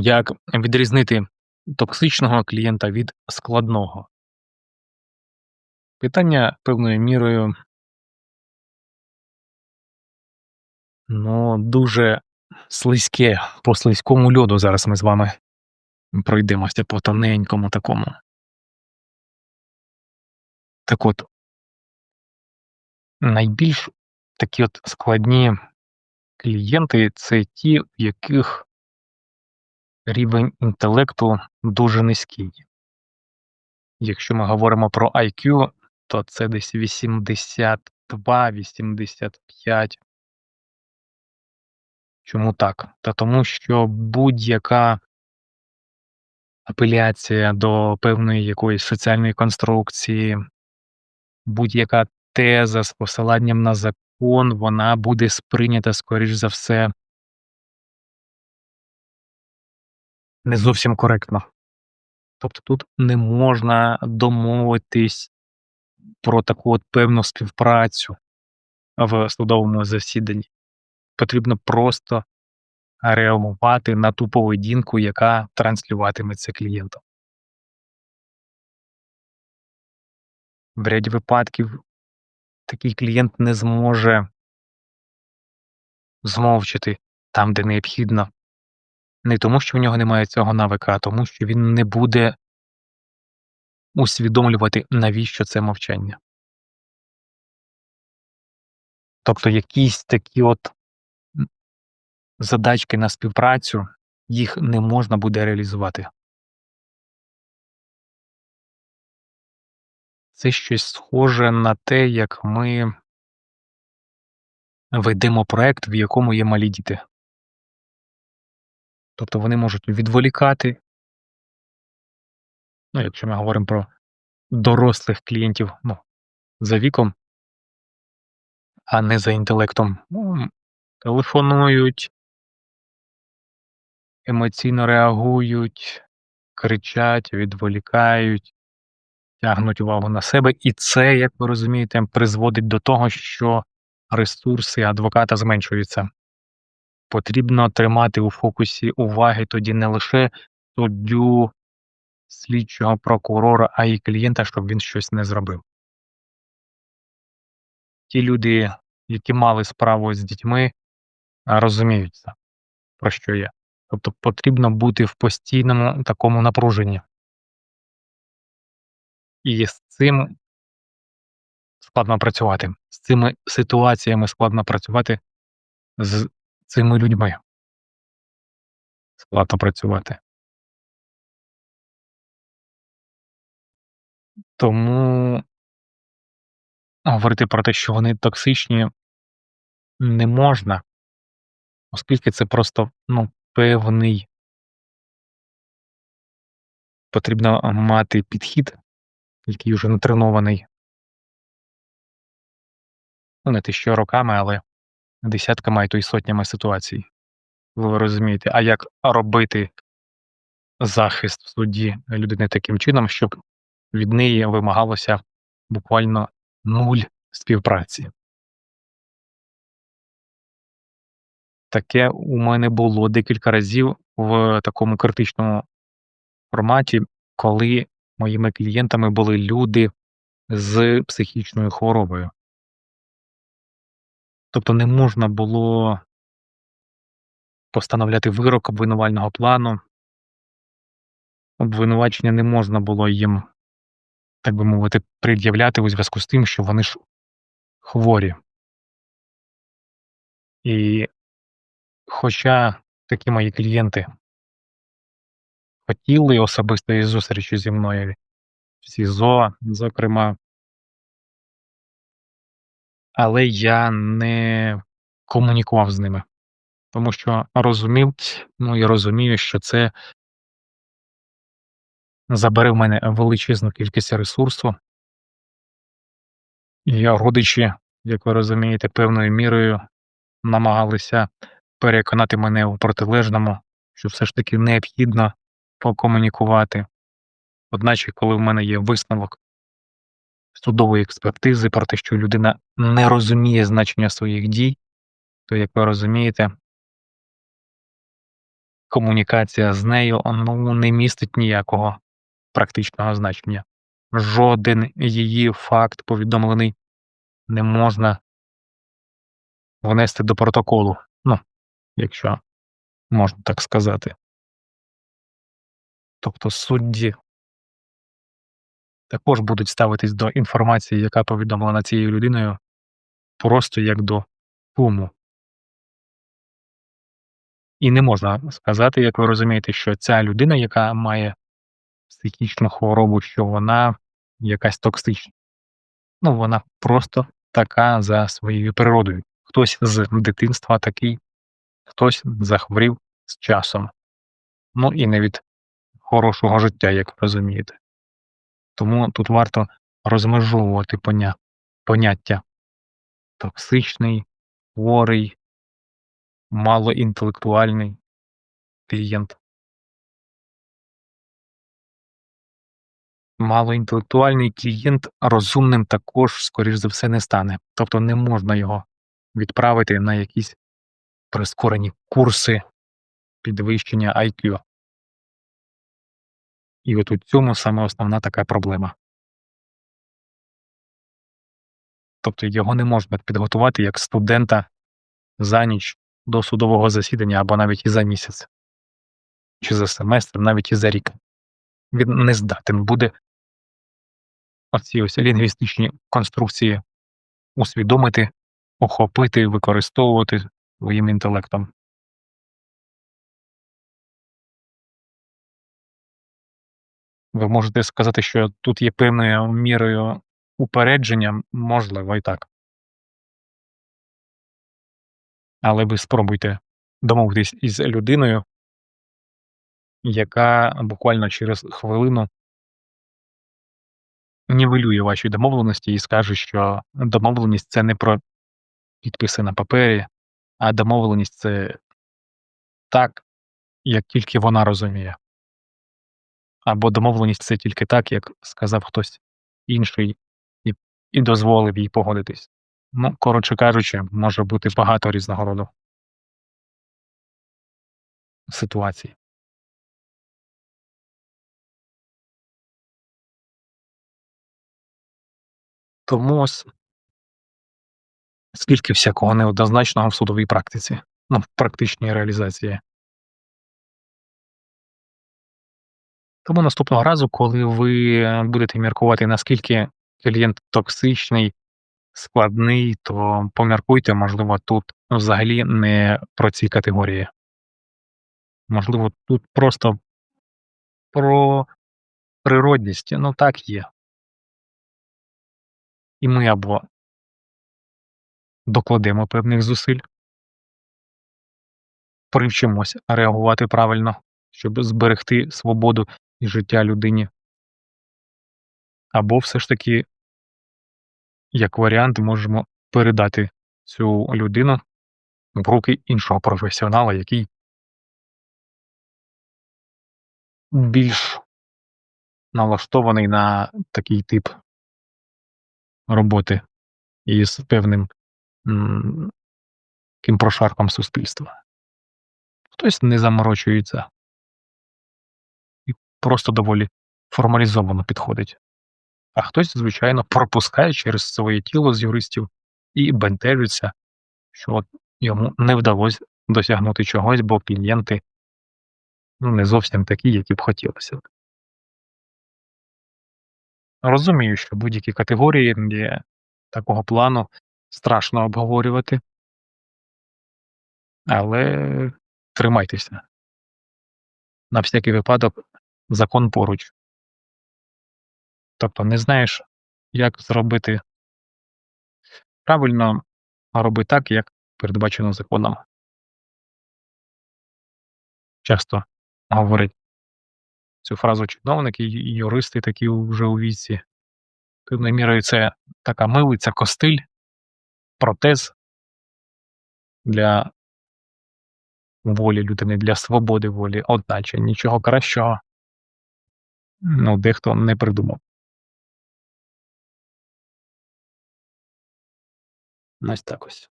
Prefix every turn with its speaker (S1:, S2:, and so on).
S1: Як відрізнити токсичного клієнта від складного? Питання певною мірою ну, дуже слизьке. По слизькому льоду зараз ми з вами пройдемося по тоненькому такому. Так от, найбільш такі от складні клієнти це ті, в яких рівень інтелекту дуже низький. Якщо ми говоримо про IQ, то це десь 82-85. Чому так? Та тому що будь-яка апеляція до певної якоїсь соціальної конструкції, будь-яка теза з посиланням на закон, вона буде сприйнята, скоріш за все не зовсім коректно. Тобто тут не можна домовитись про таку от певну співпрацю в судовому засіданні. Потрібно просто реагувати на ту поведінку, яка транслюватиметься клієнтом. В ряді випадків такий клієнт не зможе змовчати там, де необхідно. Не тому, що в нього немає цього навика, а тому, що він не буде усвідомлювати, навіщо це мовчання. Тобто якісь такі от задачки на співпрацю, їх не можна буде реалізувати. Це щось схоже на те, як ми ведемо проект, в якому є малі діти. Тобто вони можуть відволікати. Ну, якщо ми говоримо про дорослих клієнтів ну, за віком, а не за інтелектом, ну, телефонують, емоційно реагують, кричать, відволікають, тягнуть увагу на себе, і це, як ви розумієте, призводить до того, що ресурси адвоката зменшуються. Потрібно тримати у фокусі уваги тоді не лише суддю, слідчого прокурора, а й клієнта, щоб він щось не зробив. Ті люди, які мали справу з дітьми, розуміють це, про що я. Тобто потрібно бути в постійному такому напруженні. І з цим складно працювати. З цими ситуаціями складно працювати з цими людьми. Складно працювати. Тому говорити про те, що вони токсичні, не можна, оскільки це просто ну, певний потрібно мати підхід, який вже натренований. Ну, не те що роками, але десятками, а й то й сотнями ситуацій. Ви розумієте, а як робити захист в суді людини таким чином, щоб від неї вимагалося буквально нуль співпраці? Таке у мене було декілька разів в такому критичному форматі, коли моїми клієнтами були люди з психічною хворобою. Тобто не можна було постановляти вирок обвинувального плану. Обвинувачення не можна було їм, так би мовити, пред'являти у зв'язку з тим, що вони ж хворі. І хоча такі мої клієнти хотіли особистої зустрічі зі мною в СІЗО, зокрема, але я не комунікував з ними, тому що розумів, ну і розумію, що це забере в мене величезну кількість ресурсу. І родичі, як ви розумієте, певною мірою намагалися переконати мене у протилежному, що все ж таки необхідно покомунікувати. Одначе, коли в мене є висновок судової експертизи про те, що людина не розуміє значення своїх дій, то, як ви розумієте, комунікація з нею, ну, не містить ніякого практичного значення. Жоден її факт повідомлений не можна внести до протоколу, ну, якщо можна так сказати. Тобто судді також будуть ставитись до інформації, яка повідомлена цією людиною, просто як до куму. І не можна сказати, як ви розумієте, що ця людина, яка має психічну хворобу, що вона якась токсична. Ну, вона просто така за своєю природою. Хтось з дитинства такий, хтось захворів з часом. Ну і не від хорошого життя, як ви розумієте. Тому тут варто розмежовувати поня... поняття токсичний, хворий, малоінтелектуальний клієнт. Малоінтелектуальний клієнт розумним також, скоріш за все, не стане. Тобто не можна його відправити на якісь прискорені курси підвищення IQ. І от у цьому саме основна така проблема. Тобто його не можна підготувати як студента за ніч до судового засідання або навіть і за місяць, чи за семестр, навіть і за рік. Він не здатен буде оці ось лінгвістичні конструкції усвідомити, охопити, використовувати своїм інтелектом. Ви можете сказати, що тут є певною мірою упередження, можливо, і так. Але ви спробуйте домовитись із людиною, яка буквально через хвилину нівелює ваші домовленості і скаже, що домовленість це не про підписи на папері, а домовленість це так, як тільки вона розуміє. Або домовленість це тільки так, як сказав хтось інший і і дозволив їй погодитись. Ну, коротше кажучи, може бути багато різного роду ситуацій. Тому ось скільки всякого неоднозначного в судовій практиці, ну, в практичній реалізації. Тому наступного разу, коли ви будете міркувати, наскільки клієнт токсичний, складний, то поміркуйте, можливо, тут взагалі не про ці категорії. Можливо, тут просто про природність. Ну так є. І ми або докладемо певних зусиль, привчимось реагувати правильно, щоб зберегти свободу і життя людині. Або все ж таки, як варіант, можемо передати цю людину в руки іншого професіонала, який більш налаштований на такий тип роботи із певним м, прошарком суспільства. Хтось не заморочується просто доволі формалізовано підходить. А хтось, звичайно, пропускає через своє тіло з юристів і бентежиться, що от йому не вдалося досягнути чогось, бо клієнти ну, не зовсім такі, які б хотілося. Розумію, що будь-які категорії є такого плану страшно обговорювати. Але тримайтеся. На всякий випадок закон поруч. Тобто не знаєш, як зробити правильно, а роби так, як передбачено законом. Часто говорять цю фразу чиновники і юристи такі вже у віці. Певною мірою це така милиця, костиль, протез для волі людини, для свободи волі, одначе нічого кращого ну, дехто не придумав. Ось так ось.